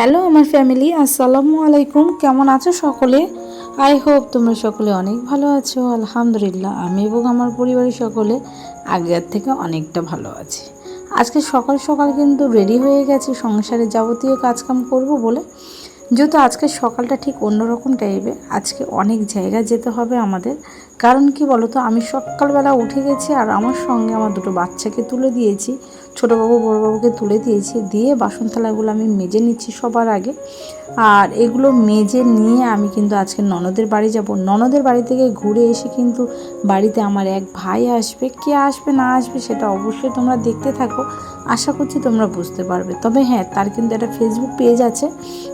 Hello আমার family আসসালামু আলাইকুম কেমন আছো সকলে? আই হোপ তোমরা সকলে অনেক ভালো আছো। আলহামদুলিল্লাহ, আমি এবং আমার পরিবারের সকলে আগের থেকে অনেকটা ভালো আছি। আজকে সকাল সকাল কিন্তু রেডি হয়ে গেছি, সংসারে যাবতীয় কাজকাম করব বলে। যেহেতু আজকে সকালটা ঠিক অন্যরকম টাইপের আজকে অনেক জায়গায় যেতে হবে আমাদের। কারণ কি বলতো, আমি সকালবেলা উঠে গেছি আর আমার সঙ্গে আমার দুটো বাচ্চাকে তুলে দিয়েছি। ছোটোবাবু, বড়োবাবুকে তুলে দিয়েছি। দিয়ে বাসন থালাগুলো আমি মেজে নিচ্ছি সবার আগে। আর এগুলো মেজে নিয়ে আমি কিন্তু আজকে ননদের বাড়ি যাব। ননদের বাড়ি থেকে ঘুরে এসে কিন্তু বাড়িতে আমার এক ভাই আসবে। কে আসবে, না আসবে সেটা অবশ্যই তোমরা দেখতে থাকো। আশা করছি তোমরা বুঝতে পারবে। তবে হ্যাঁ তার কিন্তু একটা ফেসবুক পেজ আছে।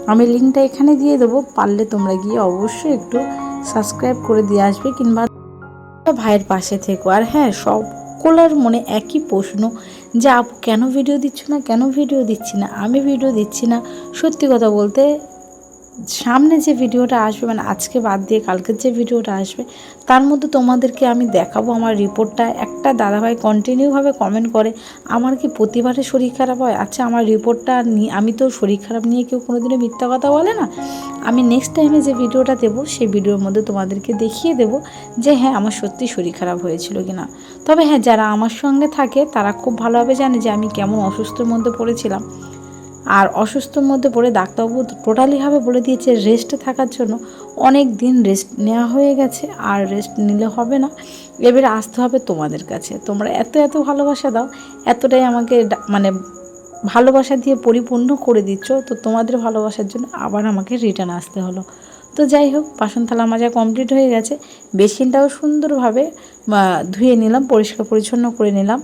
আমি লিঙ্কটা এখানে দিয়ে দেবো। পারলে তোমরা গিয়ে অবশ্যই একটু সাবস্ক্রাইব করে দিয়ে আসবে কিংবা ভাইয়ের পাশে থেকো। আর হ্যাঁ সকলের মনে একই প্রশ্ন যে আপু, কেন ভিডিও দিচ্ছ না? কেন ভিডিও দিচ্ছি না? আমি ভিডিও দিচ্ছি না। সত্যি কথা বলতে, সামনে যে ভিডিওটা আসবে মানে আজকে বাদ দিয়ে কালকের যে ভিডিওটা আসবে, তার মধ্যে তোমাদেরকে আমি দেখাবো আমার রিপোর্টটা একটা দাদাভাই কন্টিনিউভাবে কমেন্ট করে, আমার কি প্রতিবারে শরীর খারাপ হয়? আচ্ছা আমার রিপোর্টটা নিয়ে আমি তো শরীর খারাপ নিয়ে কেউ কোনোদিনও মিথ্যা কথা বলে না? আমি নেক্সট টাইমে যে ভিডিওটা দেবো, সেই ভিডিওর মধ্যে তোমাদেরকে দেখিয়ে দেব যে হ্যাঁ আমার সত্যি শরীর খারাপ হয়েছিল কি না তবে হ্যাঁ যারা আমার সঙ্গে থাকে, তারা খুব ভালোভাবে জানে যে আমি কেমন অসুস্থর মধ্যে পড়েছিলাম। আর অসুস্থর মধ্যে পড়ে ডাক্তারবাবু টোটালিভাবে বলে দিয়েছে রেস্টে থাকার জন্য। অনেক দিন রেস্ট নেওয়া হয়ে গেছে, আর রেস্ট নিলে হবে না। এবারে আসতে হবে তোমাদের কাছে। তোমরা এত এত ভালোবাসা দাও, এতটাই আমাকে মানে ভালোবাসা দিয়ে পরিপূর্ণ করে দিচ্ছ, তো তোমাদের ভালোবাসার জন্য আবার আমাকে রিটার্ন আসতে হলো। তো যাই হোক, বাসন থালা মাজা কমপ্লিট হয়ে গেছে। বেসিনটাও সুন্দরভাবে ধুয়ে নিলাম, পরিষ্কার পরিচ্ছন্ন করে নিলাম।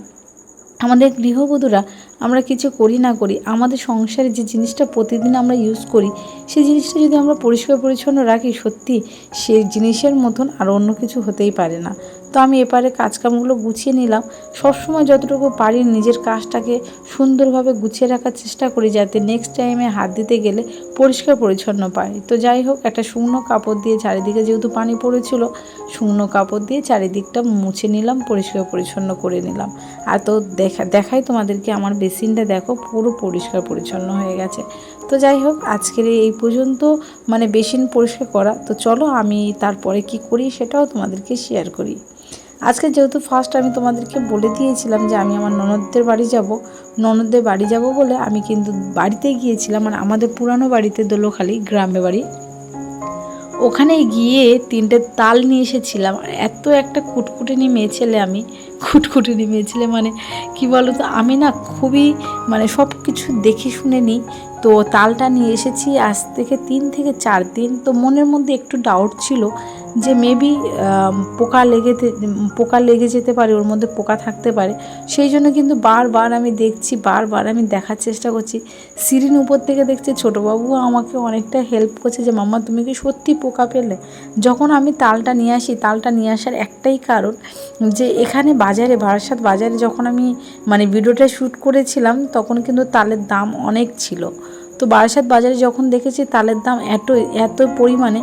আমাদের গৃহবধূরা, আমরা কিছু করি না করি, আমাদের সংসারে যে জিনিসটা প্রতিদিন আমরা ইউজ করি সেই জিনিসটা যদি আমরা পরিষ্কার পরিচ্ছন্ন রাখি, সত্যি সেই জিনিসের মতন আর অন্য কিছু হতেই পারে না। তো আমি এপারে কাজকামগুলো গুছিয়ে নিলাম। সবসময় যতটুকু পারি নিজের কাজটাকে সুন্দরভাবে গুছিয়ে রাখার চেষ্টা করি যাতে নেক্সট টাইমে হাত দিতে গেলে পরিষ্কার পরিচ্ছন্ন পাই। তো যাই হোক, একটা শুকনো কাপড় দিয়ে চারিদিকে যেহেতু পানি পড়েছিল, শুকনো কাপড় দিয়ে চারিদিকটা মুছে নিলাম, পরিষ্কার পরিচ্ছন্ন করে নিলাম। আর তো দেখা, দেখাই তোমাদেরকে আমার বেসিনটা দেখো, পুরো পরিষ্কার পরিচ্ছন্ন হয়ে গেছে। তো যাই হোক, আজকের এই পর্যন্ত মানে বেসিন পরিষ্কার করা। তো চলো আমি তারপরে কি করি সেটাও তোমাদেরকে শেয়ার করি। আজকে যেহেতু ফার্স্ট আমি তোমাদেরকে বলে দিয়েছিলাম যে আমি আমার ননদদের বাড়ি যাব, ননদদের বাড়ি যাব বলে আমি কিন্তু বাড়িতে গিয়েছিলাম মানে আমাদের পুরানো বাড়িতে দোলোখালি গ্রামে বাড়ি। ওখানে গিয়ে তিনটে তাল নিয়ে এসেছিলাম আর এত একটা কুটকুটেনি মেয়ে ছেলে আমি খুটখুটুনি মেয়ে ছেলে মানে কি বলো তো আমি না খুবই মানে সব কিছু দেখে শুনে নিই। তো তালটা নিয়ে এসেছি, আজ থেকে তিন থেকে চার দিন, তো মনের মধ্যে একটু ডাউট ছিল যে মেবি পোকা লেগে পোকা লেগে যেতে পারে, ওর মধ্যে পোকা থাকতে পারে, সেই জন্য কিন্তু বারবার আমি দেখছি, বারবার আমি দেখার চেষ্টা করছি। সিরিন উপর থেকে দেখছি ছোটোবাবুও আমাকে অনেকটা হেল্প করছে যে, মাম্মা, তুমি কি সত্যি পোকা পেলে? যখন আমি তালটা নিয়ে আসি, তালটা নিয়ে আসার একটাই কারণ যে, এখানে বাজারে, বারাসাত বাজারে যখন আমি মানে ভিডিওটা শ্যুট করেছিলাম, তখন কিন্তু তালের দাম অনেক ছিল। তো বারাসাত বাজারে যখন দেখেছি তালের দাম এত এত পরিমাণে,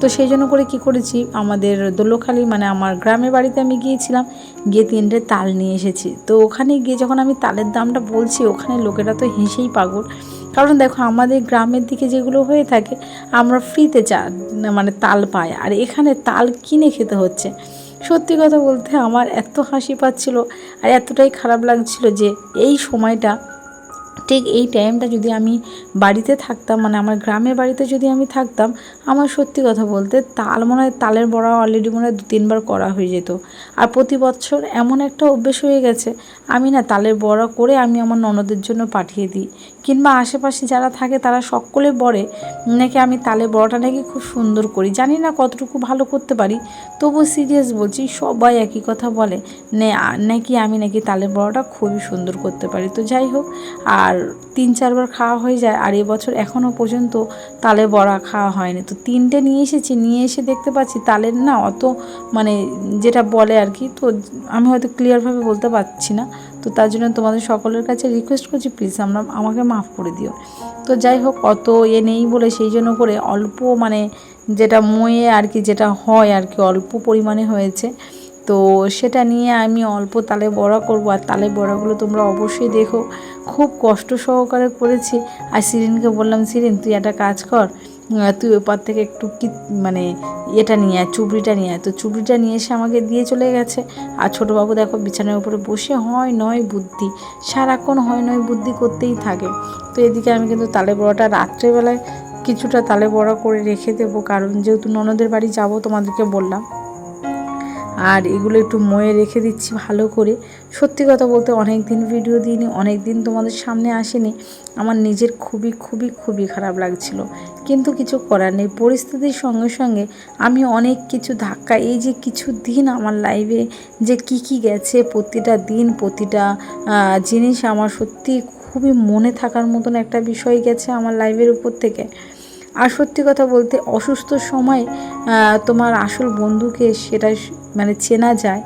তো সেই জন্য করে কি করেছি, আমাদের দোলখালি মানে আমার গ্রামের বাড়িতে আমি গিয়েছিলাম, গিয়ে তিনটে তাল নিয়ে এসেছি। তো ওখানে গিয়ে যখন আমি তালের দামটা বলছি, ওখানে লোকেরা তো হেসেই পাগল। কারণ দেখো, আমাদের গ্রামের দিকে যেগুলো হয়ে থাকে, আমরা ফ্রিতে চা মানে তাল পাই। আর এখানে তাল কিনে খেতে হচ্ছে। সত্যি কথা বলতে আমার এত হাসি পাচ্ছিল, আর এতটাই খারাপ লাগছিল যে এই সময়টা ঠিক এই টাইমটা যদি আমি বাড়িতে থাকতাম মানে আমার গ্রামের বাড়িতে যদি আমি থাকতাম, আমার সত্যি কথা বলতে তাল মনে হয় তালের বড়া অলরেডি মনে হয় দু তিনবার করা হয়ে যেত। আর প্রতি বছর এমন একটা অভ্যেস হয়ে গেছে, আমি না তালের বড়া করে আমি আমার ননদের জন্য পাঠিয়ে দিই। কিংবা আশেপাশে যারা থাকে তারা সকলে বলে নাকি আমি তালের বড়াটা নাকি খুব সুন্দর করি। জানি না কতটুকু ভালো করতে পারি, তবু সিরিয়াস বলছি, সবাই একই কথা বলে নাকি আমি নাকি তালের বড়াটা খুবই সুন্দর করতে পারি। তো যাই হোক আর তিন চারবার খাওয়া হয়ে যায় আর এবছর এখনও পর্যন্ত তালে বড়া খাওয়া হয়নি। তো তিনটে নিয়ে এসেছি, নিয়ে এসে দেখতে পাচ্ছি তালের না অত মানে যেটা বলে আর কি, তো আমি হয়তো ক্লিয়ারভাবে বলতে পারছি না। তো তার জন্য তোমাদের সকলের কাছে রিকোয়েস্ট করছি প্লিজ আমরা, আমাকে মাফ করে দিও। তো যাই হোক, অত এ নেই বলে সেই জন্য করে অল্প মানে যেটা ময়ে আর কি, যেটা হয় আর কি, অল্প পরিমাণে হয়েছে। তো সেটা নিয়ে আমি অল্প তালে বড়া করব, আর তালে বড়াগুলো তোমরা অবশ্যই দেখো। খুব কষ্ট সহকারে করেছি। আর সিরিনকে বললাম সিরিন তুই একটা কাজ কর। তুই ওপার থেকে একটু কি মানে এটা নিয়ে আয়, চুবড়িটা নিয়ে আয়। তো চুবড়িটা নিয়ে এসে আমাকে দিয়ে চলে গেছে। আর ছোটোবাবু দেখো বিছানার উপরে বসে হয় নয় বুদ্ধি। সারাক্ষণ হয় নয় বুদ্ধি করতেই থাকে। তো এদিকে আমি কিন্তু তালে বড়াটা রাত্রেবেলায় কিছুটা তালে বড়া করে রেখে দেবো। কারণ যেহেতু ননদের বাড়ি যাব তোমাদেরকে বললাম। আর এগুলো একটু ময়ে রেখে দিচ্ছি ভালো করে। সত্যি কথা বলতে অনেক দিন ভিডিও দিইনি অনেক দিন তোমাদের সামনে আসেনি। আমার নিজের খুবই খুবই খুবই খারাপ লাগছিল। কিন্তু কিছু করার নেই। পরিস্থিতির সঙ্গে সঙ্গে আমি অনেক কিছু ধাক্কা, এই যে কিছু দিন আমার লাইফে যে কি কি গেছে, প্রতিটা দিন, প্রতিটা জিনিস আমার সত্যি খুবই মনে থাকার মতন একটা বিষয় গেছে আমার লাইফের উপর থেকে। আর সত্যি কথা বলতে অসুস্থ সময় তোমার আসল বন্ধুকে সেটা মানে চেনা যায়।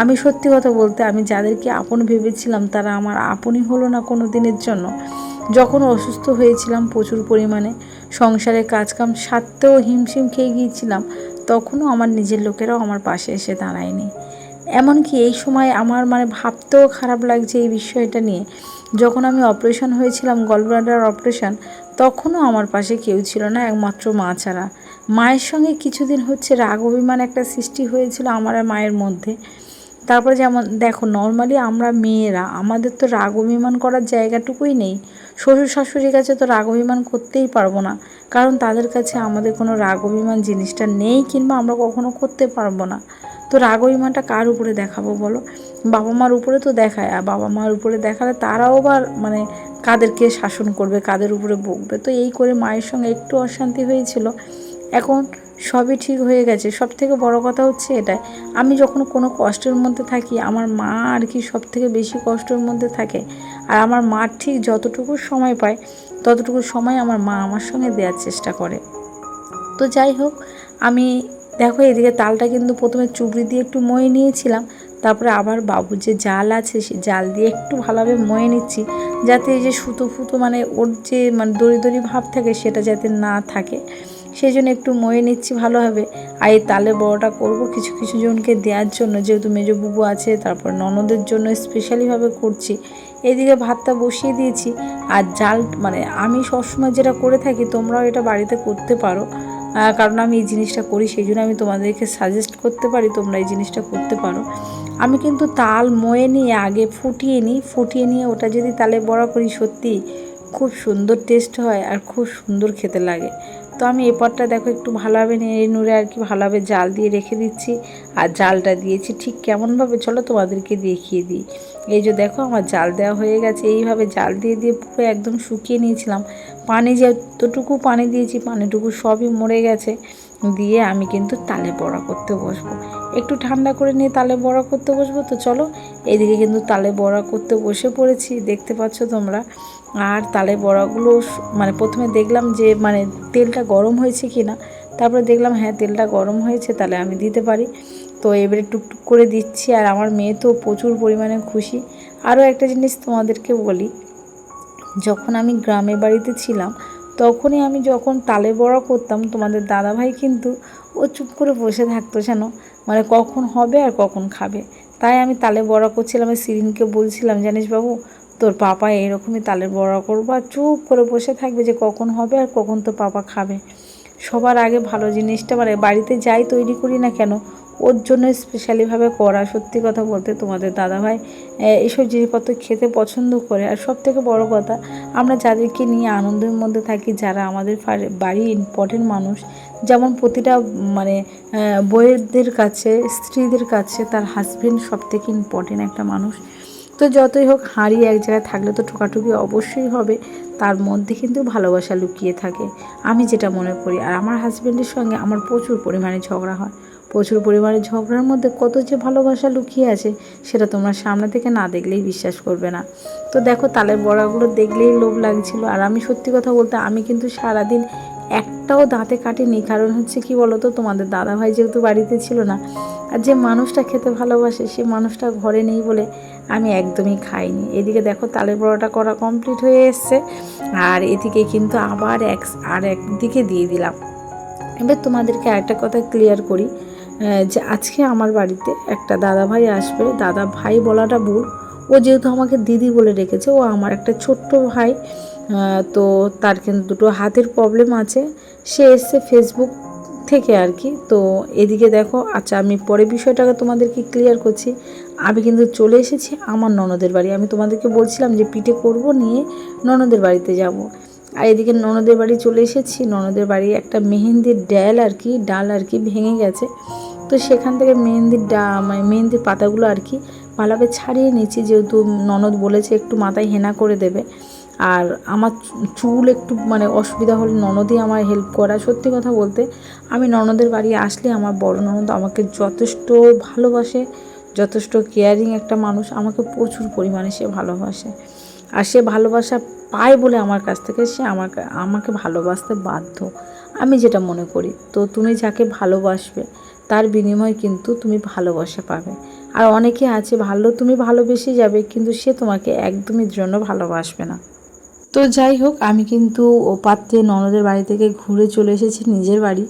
আমি সত্যি কথা বলতে আমি যাদেরকে আপন ভেবেছিলাম, তারা আমার আপনই হলো না কোনো দিনের জন্য। যখন অসুস্থ হয়েছিলাম প্রচুর পরিমাণে সংসারের কাজকাম সারতেও হিমশিম খেয়ে গিয়েছিলাম, তখনও আমার নিজের লোকেরাও আমার পাশে এসে দাঁড়ায়নি। এমনকি এই সময় আমার মানে ভাবতেও খারাপ লাগছে এই বিষয়টা নিয়ে। যখন আমি অপারেশন হয়েছিলাম, গলব্লাডার অপারেশন তখনও আমার পাশে কেউ ছিল না, একমাত্র মা ছাড়া। মায়ের সঙ্গে কিছুদিন হচ্ছে রাগ, অভিমান একটা সৃষ্টি হয়েছিল আমার মায়ের মধ্যে। তারপরে যেমন দেখো নর্মালি আমরা মেয়েরা, আমাদের তো রাগ অভিমান করার জায়গাটুকুই নেই। শ্বশুর শাশুড়ির কাছে তো রাগ অভিমান করতেই পারব না। কারণ তাদের কাছে আমাদের কোনো রাগ অভিমান জিনিসটা নেই কিংবা আমরা কখনো করতে পারব না। তো রাগ অভিমানটা কার উপরে দেখাবো বলো? বাবা মার উপরে তো দেখায়, আর বাবা মার উপরে দেখালে তারাও আবার মানে কাদেরকে শাসন করবে, কাদের উপরে বকবে। তো এই করে মায়ের সঙ্গে একটু অশান্তি হয়েছিল। এখন সবই ঠিক হয়ে গেছে। সব থেকে বড় কথা হচ্ছে এটাই। আমি যখন কোনো কষ্টের মধ্যে থাকি, আমার মা আর কি সব থেকে বেশি কষ্টের মধ্যে থাকে। আর আমার মা ঠিক যতটুকু সময় পায়, ততটুকু সময় আমার মা আমার সঙ্গে দেওয়ার চেষ্টা করে। তো যাই হোক, আমি দেখো এদিকে তালটা কিন্তু প্রথমে চুবড়ি দিয়ে একটু ময়ে নিয়েছিলাম, তারপরে আবার বাবুর যে জাল আছে সে জাল দিয়ে একটু ভালোভাবে ময়ে নিচ্ছি, যাতে এই যে সুতো ফুতো মানে ওর যে মানে দড়ি দড়ি ভাব থাকে সেটা যাতে না থাকে। সেই জন্য একটু ময়ে নিচ্ছি ভালোভাবে আর এই তালে বড়টা করব কিছু কিছু জনকে দেওয়ার জন্য, যেহেতু মেজো বুবু আছে, তারপর ননদের জন্য স্পেশালিভাবে করছি। এদিকে ভাতটা বসিয়ে দিয়েছি, আর জাল মানে আমি সবসময় যেটা করে থাকি, তোমরাও এটা বাড়িতে করতে পারো। কারণ আমি এই জিনিসটা করি, সেই জন্য আমি তোমাদেরকে সাজেস্ট করতে পারি, তোমরা এই জিনিসটা করতে পারো। আমি কিন্তু তাল ময়ে নিয়ে আগে ফুটিয়ে নিই, ফুটিয়ে নিয়ে ওটা যদি তালে বড়া করি সত্যি খুব সুন্দর টেস্ট হয় আর খুব সুন্দর খেতে লাগে। তো আমি এপারটা দেখো একটু ভালোভাবে নেড়ে নুড়ে আর কি ভালোভাবে জাল দিয়ে রেখে দিচ্ছি। আর জালটা দিয়েছি ঠিক কেমনভাবে চলো তোমাদেরকে দেখিয়ে দিই। এই যে দেখো আমার জাল দেওয়া হয়ে গেছে। এইভাবে জাল দিয়ে দিয়ে পুরো একদম শুকিয়ে নিয়েছিলাম। পানি যতটুকু পানি দিয়েছি, পানিটুকু সবই মরে গেছে। দিয়ে আমি কিন্তু তালে বড়া করতে বসবো। একটু ঠান্ডা করে নিয়ে তালে বড়া করতে বসবো। তো চলো এদিকে কিন্তু তালে বড়া করতে বসে পড়েছি। দেখতে পাচ্ছ তোমরা? আর তালে বড়াগুলো মানে প্রথমে দেখলাম যে মানে তেলটা গরম হয়েছে কি না তারপরে দেখলাম হ্যাঁ তেলটা গরম হয়েছে, তাহলে আমি দিতে পারি। তো এবারে টুকটুক করে দিচ্ছি, আর আমার মেয়ে তো প্রচুর পরিমাণে খুশি। আরও একটা জিনিস তোমাদেরকে বলি, যখন আমি গ্রামে বাড়িতে ছিলাম, তখনই আমি যখন তালে বড়া করতাম, তোমাদের দাদাভাই কিন্তু ও চুপ করে বসে থাকতো যেন মানে কখন হবে আর কখন খাবে। তাই আমি তালে বড়া করছিলাম সিরিনকে বলছিলাম, জানিস বাবু তোর পাপা এরকমই তালের বড়া করব আর চুপ করে বসে থাকবে যে কখন হবে আর কখন তোর পাপা খাবে। সবার আগে ভালো জিনিসটা মানে বাড়িতে যাই তৈরি করি না কেন ওর জন্য স্পেশালিভাবে করা সত্যি কথা বলতে তোমাদের দাদাভাই এইসব জিনিসপত্র খেতে পছন্দ করে। আর সব থেকে বড় কথা আমরা যাদেরকে নিয়ে আনন্দের মধ্যে থাকি যারা আমাদের বাড়ির ইম্পর্টেন্ট মানুষ যেমন প্রতিটা মানে আহ, বউয়েরদের কাছে স্ত্রীদের কাছে তার হাজবেন্ড সব থেকে ইম্পর্টেন্ট একটা মানুষ। তো যতই হোক হাঁড়ি এক জায়গায় থাকলে তো ঠোকাঠুকি অবশ্যই হবে, তার মধ্যে কিন্তু ভালোবাসা লুকিয়ে থাকে। আমি যেটা মনে করি, আর আমার হাজব্যান্ডের সঙ্গে আমার প্রচুর পরিমাণে ঝগড়া হয়। প্রচুর পরিমাণে ঝগড়ার মধ্যে কত যে ভালোবাসা লুকিয়ে আছে, সেটা তোমরা সামনে থেকে না দেখলেই বিশ্বাস করবে না। তো দেখো, তালের বড়াগুলো দেখলেই লোভ লাগছিল, আর আমি সত্যি কথা বলতে আমি কিন্তু সারাদিন একটাও দাঁতে কাটিনি, কারণ হচ্ছে কি বলতো, তোমাদের দাদাভাই যেহেতু বাড়িতে ছিল না, আর যে মানুষটা খেতে ভালোবাসে, সে মানুষটা ঘরে নেই বলে আমি একদমই খাইনি। এদিকে দেখো তালের বড়াটা করা কমপ্লিট হয়ে এসছে। আর এদিকে কিন্তু আবার এক, আর একদিকে দিয়ে দিলাম। এবার তোমাদেরকে একটা কথা ক্লিয়ার করি যে আজকে আমার বাড়িতে একটা দাদা ভাই আসবে। দাদা ভাই বলাটা ভুল। ও যেহেতু আমাকে দিদি বলে রেখেছে, ও আমার একটা ছোট্ট ভাই তো তার কিন্তু দুটো হাতের প্রবলেম আছে। সে এসছে ফেসবুক থেকে আর কি। তো এদিকে দেখো আচ্ছা আমি পরে বিষয়টাকে তোমাদেরকে ক্লিয়ার করছি। আমি কিন্তু চলে এসেছি আমার ননদের বাড়ি। আমি তোমাদেরকে বলছিলাম যে পিঠে করব, নিয়ে ননদের বাড়িতে যাব। আর এদিকে ননদের বাড়ি চলে এসেছি। ননদের বাড়ি একটা মেহেন্দির ডাল আর কি, ডাল আর কি ভেঙে গেছে। তো সেখান থেকে মেহেন্দির ডা মানে মেহেন্দির পাতাগুলো আর কি ভালোভাবে ছাড়িয়ে নিয়েছি যেহেতু ননদ বলেছে একটু মাথায় হেনা করে দেবে। আর আমার চুল একটু মানে অসুবিধা হলে ননদই আমার হেল্প করা। সত্যি কথা বলতে, আমি ননদের বাড়ি আসলে আমার বড় ননদ আমাকে যথেষ্ট ভালোবাসে। যথেষ্ট কেয়ারিং একটা মানুষ, আমাকে প্রচুর পরিমাণে সে ভালোবাসে। আর সে ভালোবাসা পায় বলে আমার কাছ থেকে, সে আমাকে আমাকে ভালোবাসতে বাধ্য। আমি যেটা মনে করি, তো তুমি যাকে ভালোবাসবে, তার বিনিময়ে কিন্তু তুমি ভালোবাসা পাবে। আর অনেকে আছে, ভালো তুমি ভালোবেসে যাবে, কিন্তু সে তোমাকে একদমই জন্য ভালোবাসবে না। তো যাই হোক, আমি কিন্তু ও পাত্রে ননদের বাড়ি থেকে ঘুরে চলে এসেছি, নিজের বাড়ি।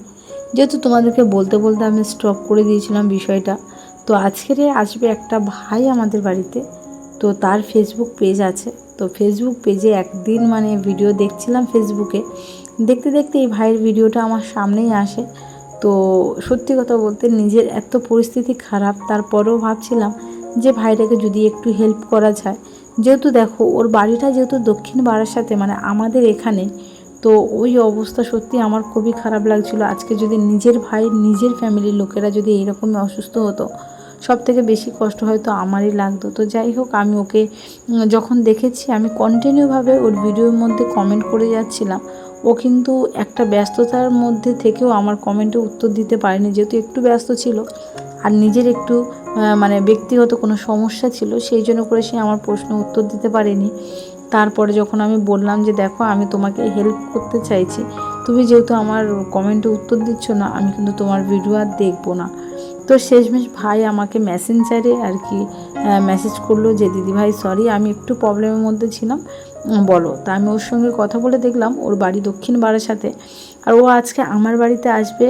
যেহেতু তোমাদেরকে বলতে বলতে আমি স্টপ করে দিয়েছিলাম বিষয়টা তো আজকের আসবে একটা ভাই আমাদের বাড়িতে। তো তার ফেসবুক পেজ আছে। তো ফেসবুক পেজে একদিন মানে ভিডিও দেখছিলাম ফেসবুকে দেখতে দেখতে এই ভাইয়ের ভিডিওটা আমার সামনেই আসে। তো সত্যি কথা বলতে নিজের এত পরিস্থিতি খারাপ, তারপরেও ভাবছিলাম যে ভাইটাকে যদি একটু হেল্প করা যায়। যেহেতু দেখো, ওর বাড়িটা যেহেতু দক্ষিণ বারাসাতে মানে আমাদের এখানে, তো ওই অবস্থা সত্যি আমার খুবই খারাপ লাগছিল। আজকে যদি নিজের ভাই, নিজের ফ্যামিলির লোকেরা যদি এইরকমই অসুস্থ হতো সব থেকে বেশি কষ্ট হয়তো আমারই লাগতো। তো যাই হোক, আমি ওকে যখন দেখেছি, আমি কন্টিনিউভাবে ওর ভিডিওর মধ্যে কমেন্ট করে যাচ্ছিলাম। ও কিন্তু একটা ব্যস্ততার মধ্যে থেকেও আমার কমেন্টে উত্তর দিতে পারেনি, যেহেতু একটু ব্যস্ত ছিল আর নিজের একটু মানে ব্যক্তিগত কোনো সমস্যা ছিল, সেই জন্য করে সে আমার প্রশ্ন উত্তর দিতে পারেনি। তারপরে যখন আমি বললাম যে, দেখো, আমি তোমাকে হেল্প করতে চাইছি। তুমি যেহেতু আমার কমেন্টে উত্তর দিচ্ছ না, আমি কিন্তু তোমার ভিডিও আর দেখব না। তো শেষমেশ ভাই আমাকে মেসেঞ্জারে আর কি মেসেজ করল যে, দিদি ভাই সরি আমি একটু প্রবলেমের মধ্যে ছিলাম। বলো। তা আমি ওর সঙ্গে কথা বলে দেখলাম, ওর বাড়ি দক্ষিণ সাথে আর ও আজকে আমার বাড়িতে আসবে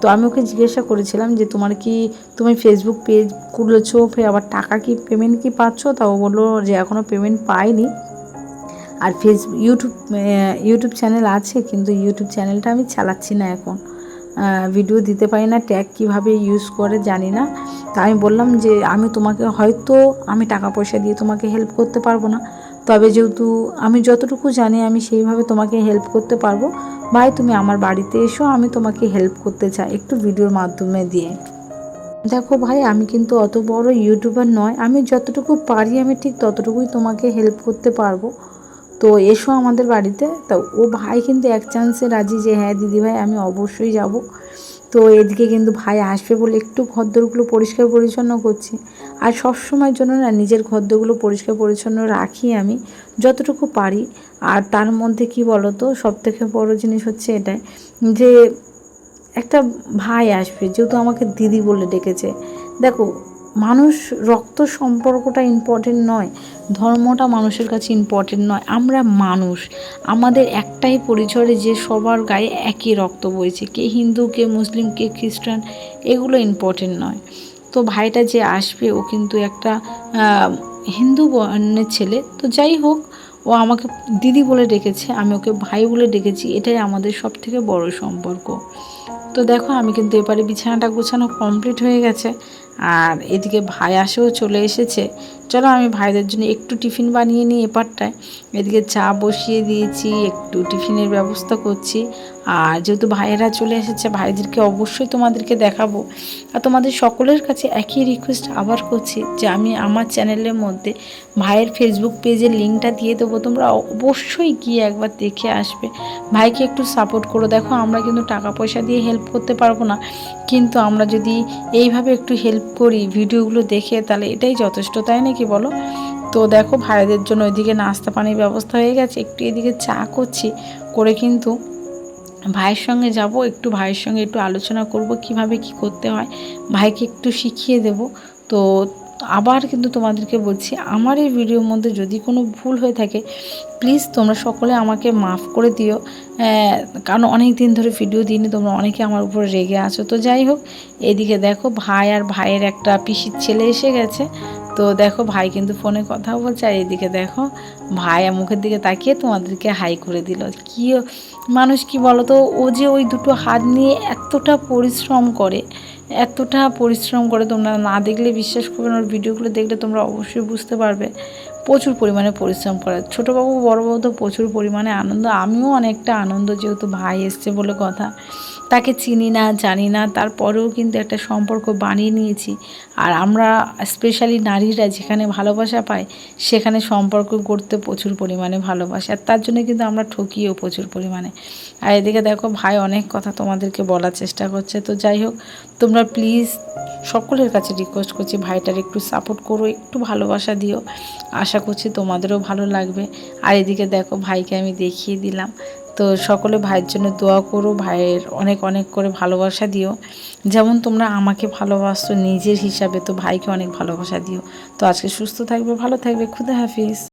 তো আমি ওকে জিজ্ঞাসা করেছিলাম যে, তোমার কি, তুমি ফেসবুক পেজ খুলেছো? আবার টাকা কি পেমেন্ট কি পাচ্ছ? তা ও বলল যে এখনও পেমেন্ট পাইনি। আর ফেস, ইউটিউব ইউটিউব চ্যানেল আছে, কিন্তু ইউটিউব চ্যানেলটা আমি চালাচ্ছি না এখন। ভিডিও দিতে পারি না ট্যাগ কীভাবে ইউজ করে জানি না। তা আমি বললাম যে আমি তোমাকে হয়তো আমি টাকা পয়সা দিয়ে তোমাকে হেল্প করতে পারব না। তবে যেহেতু আমি যতটুকু জানি আমি সেইভাবে তোমাকে হেল্প করতে পারব। ভাই, তুমি আমার বাড়িতে এসো, আমি তোমাকে হেল্প করতে চাই একটু ভিডিওর মাধ্যমে দিয়ে। দেখো ভাই, আমি কিন্তু অত বড় ইউটিউবার নয়। আমি যতটুকু পারি আমি ঠিক ততটুকুই তোমাকে হেল্প করতে পারব। তো এসো আমাদের বাড়িতে। তা ও ভাই কিন্তু এক চান্সে রাজি যে হ্যাঁ দিদি ভাই আমি অবশ্যই যাব। তো এদিকে কিন্তু ভাই আসবে বলে একটু ঘরদোরগুলো পরিষ্কার পরিচ্ছন্ন করছি। আর সব সময়ের জন্য না নিজের ঘরদোরগুলো পরিষ্কার পরিচ্ছন্ন রাখি আমি, যতটুকু পারি। আর তার মধ্যে কি বলতো সব থেকে বড় জিনিস হচ্ছে এটাই যে, একটা ভাই আসবে, যেহেতু আমাকে দিদি বলে ডেকেছে। দেখো মানুষ রক্ত সম্পর্কটা ইম্পর্টেন্ট নয়, ধর্মটা মানুষের কাছে ইম্পর্টেন্ট নয়, আমরা মানুষ। আমাদের একটাই পরিচয় যে সবার গায়ে একই রক্ত বইছে, কে হিন্দু, কে মুসলিম, কে খ্রিস্টান, এগুলো ইম্পর্টেন্ট নয়। তো ভাইটা যে আসবে, ও কিন্তু একটা হিন্দু বর্ণের ছেলে। তো যাই হোক, ও আমাকে দিদি বলে ডেকেছে, আমি ওকে ভাই বলে ডেকেছি, এটাই আমাদের সব থেকে বড় সম্পর্ক। তো দেখো, আমি কিন্তু এবারে বিছানাটা গোছানো কমপ্লিট হয়ে গেছে। আর এদিকে ভাই আসেও চলে এসেছে। চলো আমি ভাইদের জন্য একটু টিফিন বানিয়ে নিই এপারটায়। এদিকে চা বসিয়ে দিয়েছি, একটু টিফিনের ব্যবস্থা করছি। আর যেহেতু ভাইয়েরা চলে এসেছে, ভাইদেরকে অবশ্যই তোমাদেরকে দেখাবো। আর তোমাদের সকলের কাছে একই রিকোয়েস্ট আবার করছি যে আমি আমার চ্যানেলের মধ্যে ভাইয়ের ফেসবুক পেজের লিঙ্কটা দিয়ে দেবো। তোমরা অবশ্যই গিয়ে একবার দেখে আসবে। ভাইকে একটু সাপোর্ট করো। দেখো আমরা কিন্তু টাকা পয়সা দিয়ে হেল্প করতে পারব না। কিন্তু আমরা যদি এইভাবে একটু হেল্প করি ভিডিওগুলো দেখে, তাহলে এটাই যথেষ্ট। তাই নাকি? বলো? তো দেখো ভাইদের জন্য ওইদিকে নাস্তা পানির ব্যবস্থা হয়ে গেছে। একটু এদিকে চা করছি করে কিন্তু ভাইয়ের সঙ্গে যাব একটু ভাইয়ের সঙ্গে একটু আলোচনা করব কীভাবে কি করতে হয়। ভাইকে একটু শিখিয়ে দেব। তো আবার কিন্তু তোমাদেরকে বলছি আমার এই ভিডিওর মধ্যে যদি কোনো ভুল হয়ে থাকে প্লিজ তোমরা সকলে আমাকে মাফ করে দিও। আহ, কারণ অনেক দিন ধরে ভিডিও দিইনি তোমরা অনেকে আমার উপরে রেগে আছো। তো যাই হোক এদিকে দেখো ভাই আর ভাইয়ের একটা পিসির ছেলে এসে গেছে। তো দেখো ভাই কিন্তু ফোনে কথা বলছে আর এদিকে দেখো ভাই মুখের দিকে তাকিয়ে তোমাদেরকে হাই করে দিল। কি মানুষ কি বলো তো ও যে ওই দুটো হাত নিয়ে এতটা পরিশ্রম করে, এতটা পরিশ্রম করে তোমরা না দেখলে বিশ্বাস করবে না, ওর ভিডিওগুলো দেখলে তোমরা অবশ্যই বুঝতে পারবে। প্রচুর পরিমাণে পরিশ্রম করে। ছোটোবাবু, বড়োবাবু তো প্রচুর পরিমাণে আনন্দ, আমিও অনেকটা আনন্দ যেহেতু ভাই এসছে বলে কথা। তাকে চিনি না, জানি না। তারপরেও কিন্তু একটা সম্পর্ক বানিয়ে নিয়েছি। আর আমরা স্পেশালি নারীরা যেখানে ভালোবাসা পায় সেখানে সম্পর্ক করতে প্রচুর পরিমাণে ভালোবাসে। আর তার জন্য কিন্তু আমরা ঠকিও প্রচুর পরিমাণে। আর এদিকে দেখো, ভাই অনেক কথা তোমাদেরকে বলার চেষ্টা করছে। তো যাই হোক, তোমরা প্লিজ সকলের কাছে রিকোয়েস্ট করছি, ভাইটার একটু সাপোর্ট করো, একটু ভালোবাসা দিও। আশা করছি তোমাদেরও ভালো লাগবে। আর এদিকে দেখো, ভাইকে আমি দেখিয়ে দিলাম। তো সকলে ভাইয়ের জন্য দোয়া করো, ভাইয়ের অনেক অনেক করে ভালোবাসা দিও। যেমন তোমরা আমাকে ভালোবাসো নিজের হিসাবে, তো ভাইকে অনেক ভালোবাসা দিও। তো আজকে সুস্থ থাকবে, ভালো থাকবে, খুদা হাফিজ।